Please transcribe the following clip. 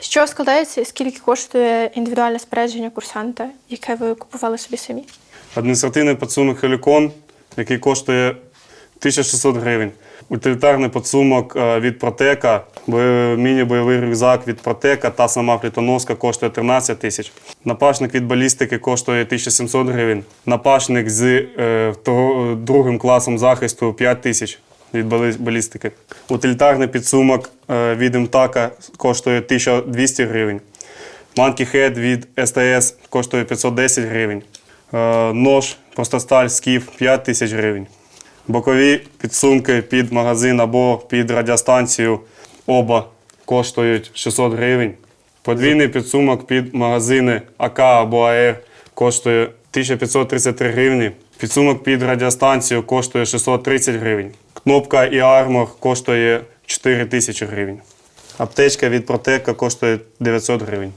Що складається скільки коштує індивідуальне спорядження курсанта, яке ви купували собі самі? Адміністративний підсумок Хелікон, який коштує 1600 гривень. Утилітарний підсумок е, від Протека, міні-бойовий рюкзак від Протека, та сама флітоноска коштує 13 тисяч. Напашник від балістики коштує 1700 гривень. Напашник з е, второ- другим класом захисту 5 тисяч від балістики. Утилітарний підсумок е, від МТАКа коштує 1200 гривень. Monkey Head від СТС коштує 510 гривень. Е, Нож Простосталь Скіф 5 тисяч гривень. Бокові підсумки під магазин або під радіостанцію оба коштують 600 гривень. Подвійний підсумок під магазини АК або АР коштує 1533 гривні. Підсумок під радіостанцію коштує 630 гривень. Кнопка і армор коштує 4 тисячі гривень. Аптечка від Протека коштує 900 гривень.